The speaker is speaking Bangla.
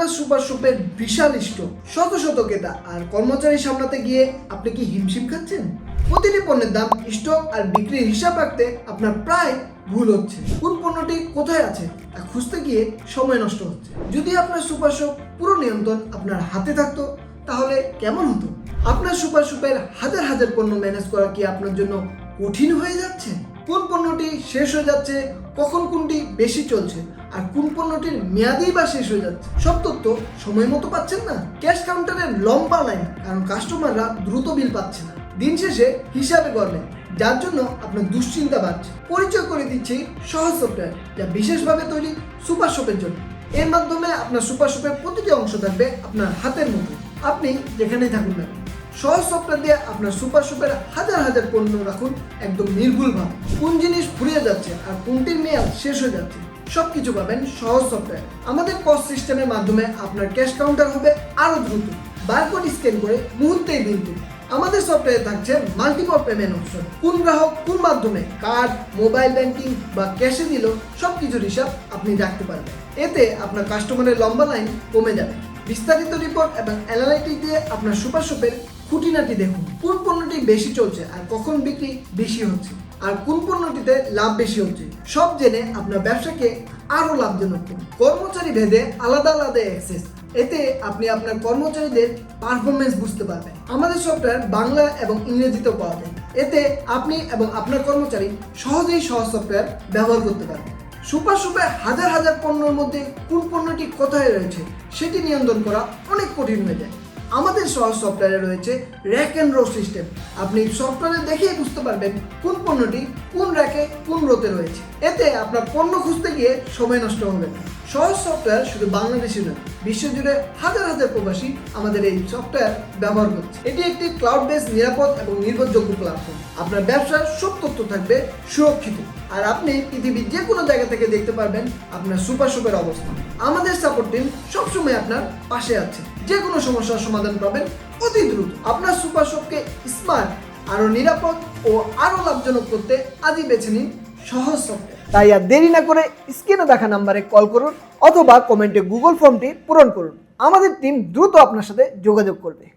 আপনার সুপার শপের বিশাল স্টোর শত শত ক্রেতা। আর কর্মচারী সামলাতে গিয়ে আপনি কি হিমশিম খাচ্ছেন? প্রতিটি পণ্যের দাম স্টক আর বিক্রির হিসাব রাখতে আপনার প্রায় ভুল হচ্ছে। কোন পণ্যটি কোথায় আছে তা খুঁজতে গিয়ে সময় নষ্ট হচ্ছে। যদি আপনার সুপার শপ পুরো নিয়ন্ত্রণ আপনার হাতে থাকতো, তাহলে কেমন হতো? আপনার সুপার শপের হাজার হাজার পণ্য ম্যানেজ করা কি আপনার জন্য কঠিন হয়ে যাচ্ছে? শেষ হয়ে যাচ্ছে, কখন কোনটি বেশি চলছে আর কোন পণ্যটির মেয়াদেই বা শেষ হয়ে যাচ্ছে। সব তথ্য সময় মতো পাচ্ছেন না। ক্যাশ কাউন্টারের লম্বা লাইন, কারণ কাস্টমাররা দ্রুত বিল পাচ্ছে না। দিন শেষে হিসাবে করবেন যার জন্য আপনার দুশ্চিন্তা বাড়ছে। পরিচয় করে দিচ্ছি সহজ সফটওয়্যার যা বিশেষভাবে তৈরি সুপার শপের জন্য। এর মাধ্যমে আপনার সুপার শপের প্রতিটি অংশ থাকবে আপনার হাতের মধ্যে। আপনি যেখানেই থাকুন না। সহজ সফটওয়্যার দিয়ে আপনার সুপার শপের হাজার হাজার পণ্য রাখুন একদম নির্ভুলভাবে। কোন জিনিস ফুরিয়ে যাচ্ছে আর কোনটির মেয়াদ শেষ হয়ে যাচ্ছে সব কিছু পাবেন সহজ সফটওয়্যার আমাদের পস সিস্টেমের মাধ্যমে আপনার ক্যাশ কাউন্টার হবে আরও দ্রুত। বারকোড স্ক্যান করে মুহূর্তেই দিন। আমাদের সফটওয়্যারে থাকছে মাল্টিপল পেমেন্ট অপশন কোন গ্রাহক কোন মাধ্যমে কার্ড মোবাইল ব্যাংকিং বা ক্যাশে দিল সব কিছুর হিসাব আপনি রাখতে পারবেন। এতে আপনার কাস্টমারের লম্বা লাইন কমে যাবে। বিস্তারিত রিপোর্ট এবং অ্যানালাইটিক দিয়ে আপনার সুপার শপের খুঁটিনাটি দেখুন, কোন পণ্যটি বেশি চলছে আর কখন বিক্রি বেশি হচ্ছে, আর কোন পণ্যটিতে লাভ বেশি হচ্ছে, সব জেনে আপনার ব্যবসাকে আরও লাভজনক করুন। কর্মচারী ভেদে আলাদা আলাদা অ্যাক্সেস এতে আপনি আপনার কর্মচারীদের পারফরমেন্স বুঝতে পারবেন। আমাদের সফটওয়্যার বাংলা এবং ইংরেজিতেও পাওয়া যায়। এতে আপনি এবং আপনার কর্মচারী সহজেই সহজ সফটওয়্যার ব্যবহার করতে পারবেন। সুপার সুপার হাজার হাজার পণ্যের মধ্যে কোন পণ্যটি কোথায় রয়েছে, সেটি নিয়ন্ত্রণ করা অনেক কঠিন হয়ে যায়। আমাদের সহজ সফটওয়্যারে রয়েছে র্যাক অ্যান্ড রো সিস্টেম আপনি সফটওয়্যারে দেখেই বুঝতে পারবেন কোন পণ্যটি কোন র্যাকে কোন রোতে রয়েছে। এতে আপনার পণ্য খুঁজতে গিয়ে সময় নষ্ট হবে না। সহজ সফটওয়্যার শুধু বাংলাদেশে নয় বিশ্বজুড়ে হাজার হাজার প্রবাসী আমাদের এই সফটওয়্যার ব্যবহার করছে। এটি একটি ক্লাউড বেস নিরাপদ এবং নির্ভরযোগ্য প্ল্যাটফর্ম আপনার ব্যবসার সব তথ্য থাকবে সুরক্ষিত। আর আপনি পৃথিবীর যে কোনো জায়গা থেকে দেখতে পারবেন আপনার সুপার শপের অবস্থান। আমাদের সাপোর্ট টিম সবসময় আপনার পাশে আছে। যে কোনো সমস্যার সমাধান পাবেন অতি দ্রুত। আপনার সুপার শপকে স্মার্ট আরও নিরাপদ ও আরও লাভজনক করতে আজই বেছে নিন সহজ তাই আর দেরি না করে স্ক্রিনে দেখা নাম্বারে কল করুন অথবা কমেন্টে গুগল ফর্মটি পূরণ করুন। আমাদের টিম দ্রুত আপনার সাথে যোগাযোগ করবে।